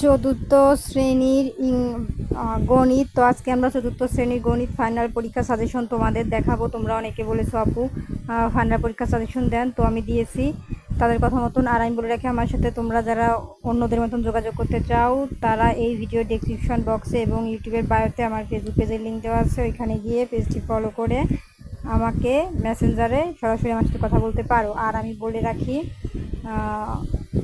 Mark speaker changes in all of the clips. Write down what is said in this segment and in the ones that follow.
Speaker 1: চতুর্থ শ্রেণির গণিত। তো আজকে আমরা চতুর্থ শ্রেণির গণিত ফাইনাল পরীক্ষা সাজেশন তোমাদের দেখাবো। তোমরা অনেকে বলেছ, আপু ফাইনাল পরীক্ষা সাজেশন দেন। তো আমি দিয়েছি। তাদের কথা মতন, আর আমি বলে রাখি আমার সাথে তোমরা যারা অন্যদের মতন যোগাযোগ করতে চাও, তারা এই ভিডিও ডেসক্রিপশন বক্সে এবং ইউটিউবের বায়োতে আমার ফেসবুক পেজের লিঙ্ক দেওয়া আছে। ওইখানে গিয়ে পেজটি ফলো করে আমাকে মেসেঞ্জারে সরাসরি আমার সাথে কথা বলতে পারো। আর আমি বলে রাখি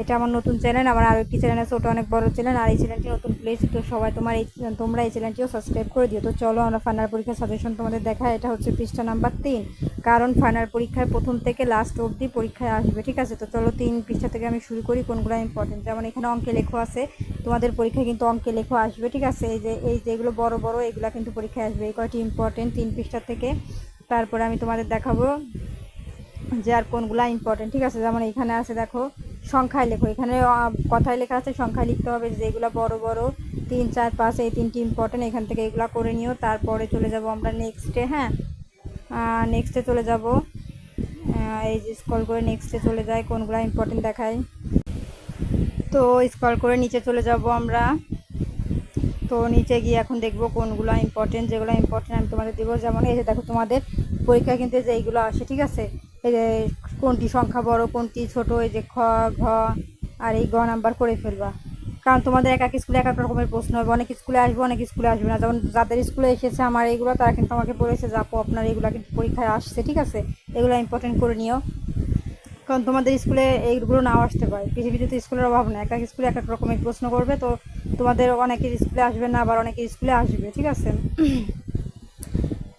Speaker 1: এটা আমার নতুন চ্যানেল, আমার আরও একটি চ্যানেল আছে, ওটা অনেক বড় চ্যানেল, আর এই চ্যানেলটি নতুন প্লেস তো সবাই তোমার এই তোমরা এই চ্যানেলটিও সাবস্ক্রাইব করে দিও। তো চলো আমরা ফাইনাল পরীক্ষার সাজেশন তোমাদের দেখা এটা হচ্ছে পৃষ্ঠা নাম্বার তিন। কারণ ফাইনাল পরীক্ষায় প্রথম থেকে লাস্ট অবধি পরীক্ষায় আসবে, ঠিক আছে? তো চলো তিন পৃষ্ঠা থেকে আমি শুরু করি, কোনগুলো ইম্পর্টেন্ট যেমন এখানে অঙ্কে লেখো আছে, তোমাদের পরীক্ষায় কিন্তু অঙ্কে লেখো আসবে, ঠিক আছে? এই যে, এই যেগুলো বড় বড়, এগুলো কিন্তু পরীক্ষায় আসবে, এই কয়টি ইম্পর্টেন্ট তিন পৃষ্ঠা থেকে। তারপরে আমি তোমাদের দেখাবো যে আর কোনগুলো ইম্পর্টেন্ট ঠিক আছে? যেমন এখানে আছে, দেখো সংখ্যায় লেখো। এখানে কথায় লেখা আছে, সংখ্যায় লিখতে হবে যেগুলো বড় বড়, তিন, চার, পাঁচ, এই তিনটি ইম্পর্টেন্ট এখান থেকে এগুলো করে নিও, তারপরে চলে যাব আমরা নেক্সটে হ্যাঁ? নেক্সটে চলে যাব। এই যে স্কল করে নেক্সটে চলে যায় কোনগুলো ইম্পর্টেন্ট দেখায় তো স্কল করে নিচে চলে যাব আমরা। তো নিচে গিয়ে এখন দেখব কোনগুলো ইম্পর্টেন্ট যেগুলো ইম্পর্টেন্ট আমি তোমাদের দেবো। যেমন এই যে দেখো তোমাদের পরীক্ষা কিন্তু যে এইগুলো আসে, ঠিক আছে? কোনটি সংখ্যা বড়, কোনটি ছোট, এই যে খ, ঘ, আর এই গ নাম্বার করে ফেলবা। কারণ তোমাদের এক এক স্কুলে এক এক রকমের প্রশ্ন হবে। অনেক স্কুলে আসবে, অনেক স্কুলে আসবে না। যেমন যাদের স্কুলে এসেছে আমার এইগুলো তারা কিন্তু আমাকে বলেছে যে, আপু, আপনার এগুলো কিন্তু পরীক্ষায় আসছে, ঠিক আছে? এগুলো ইম্পর্টেন্ট করে নিও। কারণ তোমাদের স্কুলে এইগুলো নাও আসতে পারে। পৃথিবীতে তো স্কুলের অভাব নেই। এক এক স্কুলে এক এক রকমের প্রশ্ন করবে। তো তোমাদের অনেকের স্কুলে আসবে না, আবার অনেকের স্কুলে আসবে, ঠিক আছে?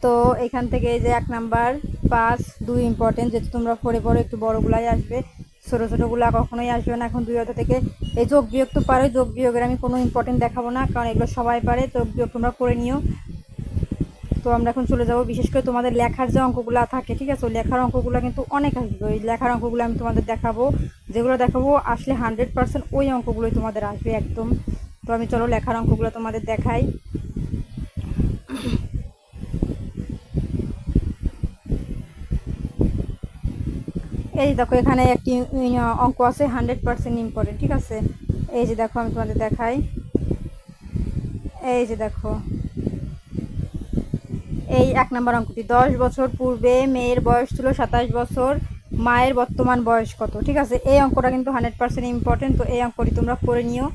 Speaker 1: তো এখান থেকে এই যে এক নাম্বার। পাঁচ দুই ইম্পর্টেন্ট যেহেতু তোমরা পড়ে পড়ে, একটু বড়গুলাই আসবে। ছোটো ছোটোগুলা কখনোই আসবে না, এখন দুই অর্থ থেকে এই যোগ বিয়োগ তো পারো যোগ বিয়োগের আমি কোনো ইম্পর্টেন্ট দেখাবো না, কারণ এগুলো সবাই পারে যোগ বিয়োগ তোমরা করে নিও। তো আমরা এখন চলে যাব, বিশেষ করে তোমাদের লেখার যে অঙ্কগুলো থাকে, ঠিক আছে? লেখার অঙ্কগুলো কিন্তু অনেক আসবে ওই লেখার অঙ্কগুলো আমি তোমাদের দেখাবো। যেগুলো দেখাবো, আসলে হান্ড্রেড পার্সেন্ট ওই অঙ্কগুলোই তোমাদের আসবে একদম। তো আমি চলো লেখার অঙ্কগুলো তোমাদের দেখাই। এই যে দেখো, এখানে একটি অঙ্ক আছে হান্ড্রেড পার্সেন্ট ইম্পর্টেন্ট ঠিক আছে? এই যে দেখো, আমি তোমাদের দেখাই। এই যে দেখো, এই এক নম্বর অঙ্কটি, দশ বছর পূর্বে মেয়ের বয়স ছিল সাতাশ বছর, মায়ের বর্তমান বয়স কত, ঠিক আছে? এই অঙ্কটা কিন্তু হান্ড্রেড পার্সেন্ট ইম্পর্টেন্ট তো এই অঙ্কটি তোমরা করে নিও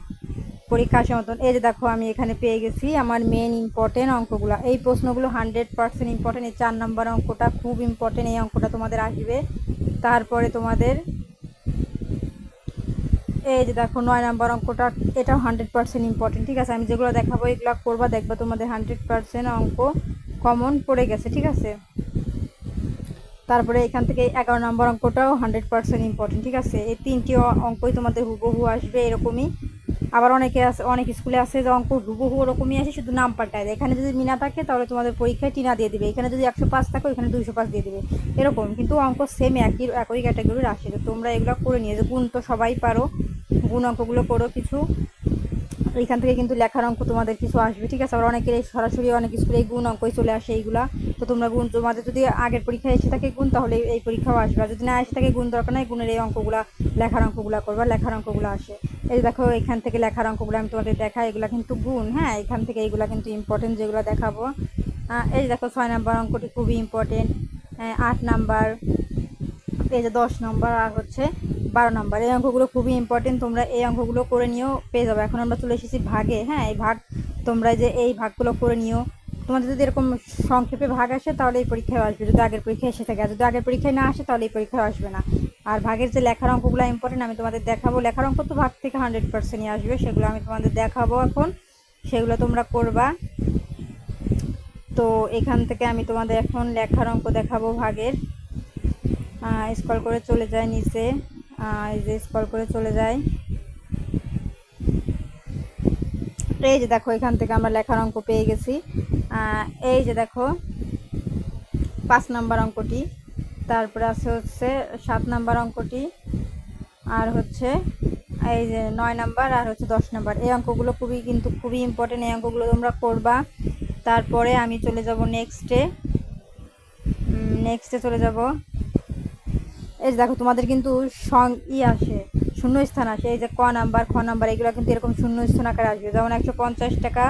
Speaker 1: পরীক্ষার আসার মতন। এই যে দেখো, আমি এখানে পেয়ে গেছি আমার মেন ইম্পর্টেন্ট অঙ্কগুলো। এই প্রশ্নগুলো হান্ড্রেড পার্সেন্ট ইম্পর্টেন্ট এই চার নম্বর অঙ্কটা খুব ইম্পর্টেন্ট এই অঙ্কটা তোমাদের আসবে। তারপরে তোমাদের এই যে দেখো নয় নম্বর অঙ্কটা, এটাও হান্ড্রেড পার্সেন্ট ইম্পর্টেন্ট ঠিক আছে? আমি যেগুলো দেখাবো, এগুলো করবা, দেখবা তোমাদের হান্ড্রেড পার্সেন্ট অঙ্ক কমন পড়ে গেছে, ঠিক আছে? তারপরে এখান থেকে এগারো নম্বর অঙ্কটাও হান্ড্রেড পারসেন্ট ইম্পর্টেন্ট ঠিক আছে? এই তিনটি অঙ্কই তোমাদের হুবহু আসবে, এরকমই আবার অনেকে আছে অনেক স্কুলে আছে যে অঙ্ক হুবহু ওরকমই আসে, শুধু নাম পাল্টায় দেয়। এখানে যদি মিনা থাকে, তাহলে তোমাদের পরীক্ষায় টিনা দিয়ে দেবে। এখানে যদি একশো পাঁচ থাকে এখানে দুইশো পাঁচ দিয়ে দেবে। এরকম, কিন্তু অঙ্ক সেম একই একই ক্যাটাগরির আসে। তো তোমরা এগুলো করে নিয়ে যে গুণ তো সবাই পারো। গুণ অঙ্কগুলো করো কিছু। এইখান থেকে কিন্তু লেখার অঙ্ক তোমাদের কিছু আসবে, ঠিক আছে? আবার অনেকের এই সরাসরি অনেক স্কুলে এই গুণ অঙ্কই চলে আসে এইগুলা। তো তোমরা গুণ তোমাদের যদি আগের পরীক্ষায় এসে থাকে গুণ, তাহলে এই পরীক্ষাও আসবে। আর যদি না এসে থাকে, গুণ দরকার নাই। গুণের এই অঙ্কগুলা, লেখার অঙ্কগুলা করবা। লেখার অঙ্কগুলো আসে। এই দেখো, এখান থেকে লেখার অঙ্কগুলো আমি তোমাদের দেখাই, এগুলা কিন্তু গুণ হ্যাঁ? এখান থেকে এইগুলো কিন্তু ইম্পর্টেন্ট যেগুলো দেখাবো। এই দেখো, ছয় নাম্বার অঙ্কটি খুবই ইম্পর্টেন্ট আট নাম্বার, এই যে দশ নম্বর, আর হচ্ছে বারো নম্বর। এই অঙ্কগুলো খুবই ইম্পর্টেন্ট তোমরা এই অঙ্কগুলো করে নিও পেয়ে যাবে। এখন আমরা চলে এসেছি ভাগে হ্যাঁ? এই ভাগ, তোমরা যে এই ভাগগুলো করে নিও তোমাদের যদি এরকম সংক্ষেপে ভাগ আসে, তাহলে এই পরীক্ষায় আসবে। যদি আগের পরীক্ষায় এসে থাকে, আর যদি আগের পরীক্ষায় না আসে, তাহলে এই পরীক্ষায় আসবে না। আর ভাগের যে লেখার অঙ্কগুলো ইম্পর্টেন্ট আমি তোমাদের দেখাবো। লেখার অঙ্ক তো ভাগ থেকে হান্ড্রেড পার্সেন্টই আসবে, সেগুলো আমি তোমাদের দেখাবো এখন। সেগুলো তোমরা করবা। তো এখান থেকে আমি তোমাদের এখন লেখার অঙ্ক দেখাবো ভাগের। স্কল করে চলে যায় নিচে। এই যে স্কল করে চলে যায়। এই যে দেখো, এখান থেকে আমরা লেখার অঙ্ক পেয়ে গেছি। এই যে দেখো, পাঁচ নাম্বার অঙ্কটি। তারপরে আছে হচ্ছে সাত নাম্বার অঙ্কটি, আর হচ্ছে এই যে নয় নাম্বার আর হচ্ছে দশ নাম্বার। এই অঙ্কগুলো খুবই কিন্তু খুবই ইম্পর্টেন্ট এই অঙ্কগুলো তোমরা করবা। তারপরে আমি চলে যাব নেক্সটে নেক্সটে চলে যাব। এই দেখো, তোমাদের কিন্তু সং, ই আসে, শূন্য স্থান আসে। এই যে ক নাম্বার, খ নাম্বার, এগুলো কিন্তু এরকম শূন্য স্থান আকারে আসবে। যেমন একশো পঞ্চাশ টাকা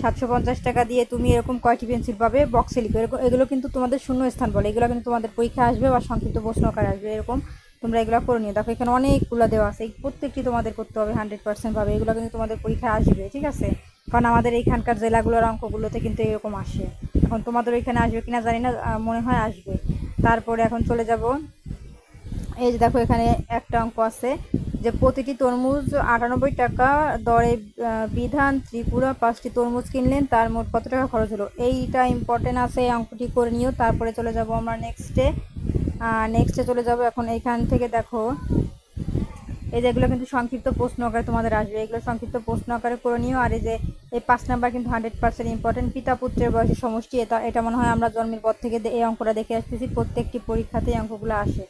Speaker 1: সাতশো পঞ্চাশ টাকা দিয়ে তুমি এরকম কয়টি পেন্সিল পাবে? বক্সে লিখো। এরকম এগুলো কিন্তু তোমাদের শূন্য স্থান বলে। এগুলো কিন্তু তোমাদের পরীক্ষা আসবে বা সংক্ষিপ্ত প্রশ্ন আকারে আসবে, এরকম তোমরা এগুলো করে নিও। দেখো, এখানে অনেকগুলো দেওয়া আছে। এই প্রত্যেকটি তোমাদের করতে হবে হান্ড্রেড পার্সেন্ট পাবে এগুলো কিন্তু তোমাদের পরীক্ষা আসবে, ঠিক আছে? কারণ আমাদের এইখানকার জেলাগুলোর অঙ্কগুলোতে কিন্তু এরকম আসে। এখন তোমাদের ওইখানে আসবে কিনা জানি না মনে হয় আসবে। তারপরে এখন চলে যাব। এই যে দেখো, এখানে একটা অঙ্ক আছে। যে প্রতিটি তরমুজ আটানব্বই টাকা দরে বিধান ত্রিপুরা পাঁচটি তরমুজ কিনলেন, তার মোট কত টাকা খরচ হলো? এইটা ইম্পর্টেন্ট আছে, এই অঙ্কটি করে নিও, তারপরে চলে যাব আমরা নেক্সটে নেক্সটে চলে যাব এখন এইখান থেকে দেখো। এই যেগুলো কিন্তু সংক্ষিপ্ত প্রশ্ন আকারে তোমাদের আসবে। এগুলো সংক্ষিপ্ত প্রশ্ন আকারে করে নিও, আর এই যে এই পাঁচ নাম্বার কিন্তু হান্ড্রেড পার্সেন্ট ইম্পর্টেন্ট পিতা পুত্রের বয়সের সমষ্টি, এটা এটা মনে হয় আমরা জন্মের পর থেকে এই অঙ্কটা দেখে আসতেছি, প্রত্যেকটি পরীক্ষাতে এই অঙ্কগুলো আসে।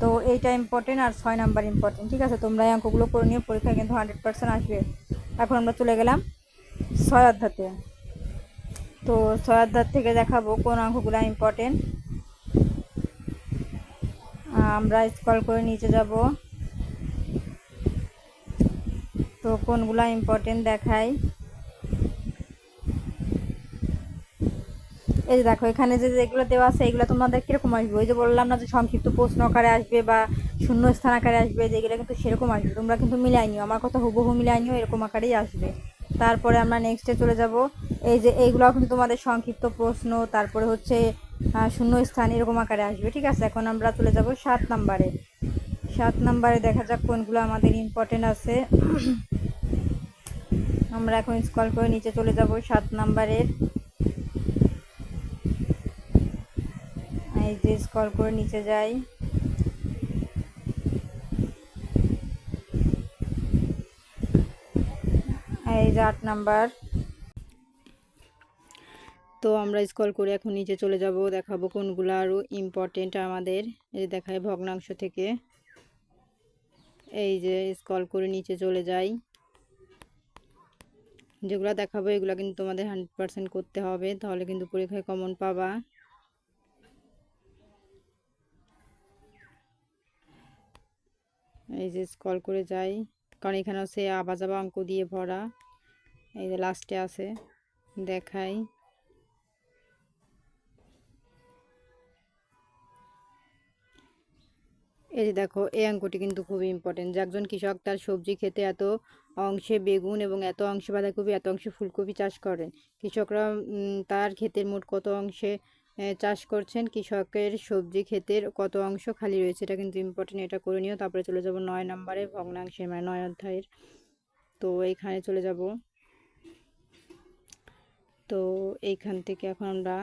Speaker 1: তো এইটা ইম্পর্টেন্ট আর ছয় নাম্বার ইম্পর্টেন্ট ঠিক আছে, তোমরা এই অঙ্কগুলো করে নিও পরীক্ষায় কিন্তু হান্ড্রেড পার্সেন্ট আসবে। এখন আমরা চলে গেলাম ছয় অধ্যাতে। তো ছয় অধ্যায় থেকে দেখাবো কোন অঙ্কগুলো ইম্পর্টেন্ট আমরা স্কল করে নিচে যাব। তো কোনগুলো ইম্পর্টেন্ট দেখাই। এই যে দেখো, এখানে যে যেগুলো দেওয়া আছে, এগুলো তোমাদের কীরকম আসবে? ওই যে বললাম না যে সংক্ষিপ্ত প্রশ্ন আকারে আসবে বা শূন্য স্থান আকারে আসবে যেগুলো কিন্তু সেরকম আসবে। তোমরা কিন্তু মিলাই নিও, আমার কথা হুবহু মিলাই নিও, এরকম আকারেই আসবে। তারপরে আমরা নেক্সটে চলে যাব। এই যে এইগুলোও কিন্তু তোমাদের সংক্ষিপ্ত প্রশ্ন, তারপরে হচ্ছে শূন্য স্থান এরকম আকারে আসবে, ঠিক আছে? এখন আমরা চলে যাব সাত নাম্বারে। সাত নাম্বারে দেখা যাক কোনগুলো আমাদের ইম্পর্টেন্ট আছে। আমরা এখন স্কল করে নিচে চলে যাব সাত নাম্বারের। এই যে স্কল করে নিচে যাই। এই যে আট নাম্বার। তো আমরা স্কল করে এখন নিচে চলে যাব, দেখাবো কোনগুলো আরও ইম্পর্টেন্ট আমাদের। এই যে দেখায় ভগ্নাংশ থেকে। এই যে স্কল করে নিচে চলে যাই। যেগুলো দেখাবো এগুলো কিন্তু তোমাদের হান্ড্রেড পার্সেন্ট করতে হবে, তাহলে কিন্তু পরীক্ষায় কমন পাবা। এই যে স্কল করে যাই, কারণ এখানে হচ্ছে আবা অঙ্ক দিয়ে ভরা। এই যে লাস্টে আছে, দেখাই। এই যে দেখো, এই অঙ্কটি কিন্তু খুব ইম্পর্টেন্ট যে একজন কৃষক তার সবজি খেতে এত অংশে বেগুন এবং এত অংশে বাঁধাকপি, এত অংশে ফুলকপি চাষ করেন। কৃষকরা তার ক্ষেতের মোট কত অংশে চাষ করছেন কৃষকের সবজি ক্ষেতের কত অংশ খালি রয়েছে এটা কিন্তু ইম্পর্টেন্ট এটা করে নিও। তারপরে চলে যাব নয় নম্বরে ভগ্নাংশে মানে নয় অধ্যায়ের। তো এইখানে চলে যাব। তো এইখান থেকে এখন আমরা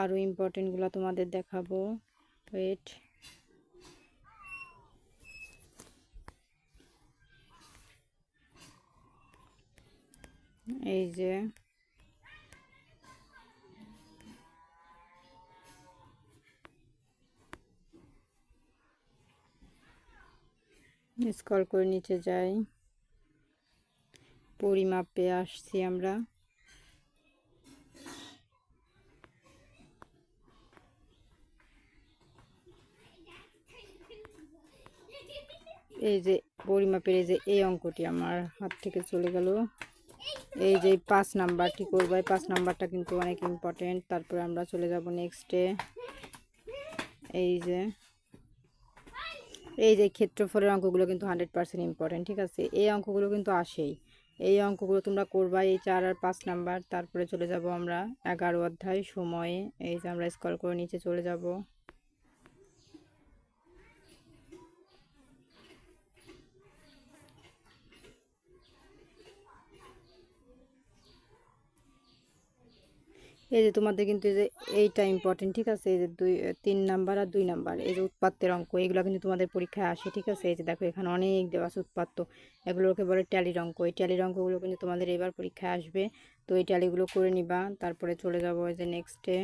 Speaker 1: আরও ইম্পর্টেন্টগুলো তোমাদের দেখাবো। ওয়েট এই যে স্কল করে নিচে যাই। পরিমাপে আসছি আমরা। এই যে পরিমাপের এই যে এই অঙ্কটি আমার হাত থেকে চলে গেল। এই যে পাঁচ নাম্বারটি করব, এই পাঁচ নাম্বারটা কিন্তু অনেক ইম্পর্টেন্ট তারপরে আমরা চলে যাব নেক্সটে এই যে এই যে ক্ষেত্রফলের অঙ্কগুলো কিন্তু হান্ড্রেড পার্সেন্ট ইম্পর্টেন্ট ঠিক আছে? এই অঙ্কগুলো কিন্তু আসেই। এই অঙ্কগুলো তোমরা করবা এই চার আর পাঁচ নাম্বার তারপরে চলে যাব আমরা এগারো অধ্যায় সময়ে। এই যে আমরা স্কল করে নিচে চলে যাব। এই যে তোমাদের কিন্তু এই যে এইটা ইম্পর্টেন্ট ঠিক আছে? এই যে দুই, তিন নাম্বার আর দুই নাম্বার এই যে উৎপাত্তের অঙ্ক, এগুলো কিন্তু তোমাদের পরীক্ষায় আসে, ঠিক আছে? এই যে দেখো, এখানে অনেক দেওয়া আছে উৎপাত্ত। এগুলোকে বলে ট্যালির অঙ্ক। এই ট্যালির অঙ্কগুলো কিন্তু তোমাদের এবার পরীক্ষায় আসবে। তো এই ট্যালিগুলো করে নিবা। তারপরে চলে যাব এই যে নেক্সটে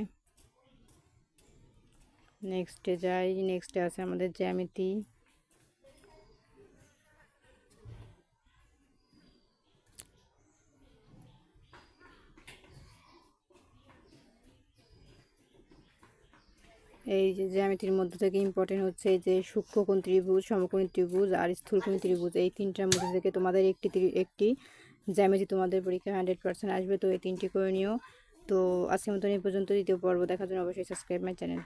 Speaker 1: নেক্সটে যাই। নেক্সটে আছে আমাদের জ্যামিতি। এই যে জ্যামিতির মধ্যে থেকে ইম্পর্টেন্ট হচ্ছে যে সূক্ষ্মকোণ ত্রিভুজ, সমকোণ ত্রিভুজ আর স্থূলকোণ ত্রিভুজ, এই তিনটার মধ্যে থেকে তোমাদের একটি একটি জ্যামিতি তোমাদের পরীক্ষা হান্ড্রেড পার্সেন্ট আসবে, তো এই তিনটি করে নিও। তো আজকের মতন এই পর্যন্ত, দ্বিতীয় পর্ব দেখার জন্য অবশ্যই সাবস্ক্রাইব মাই চ্যানেল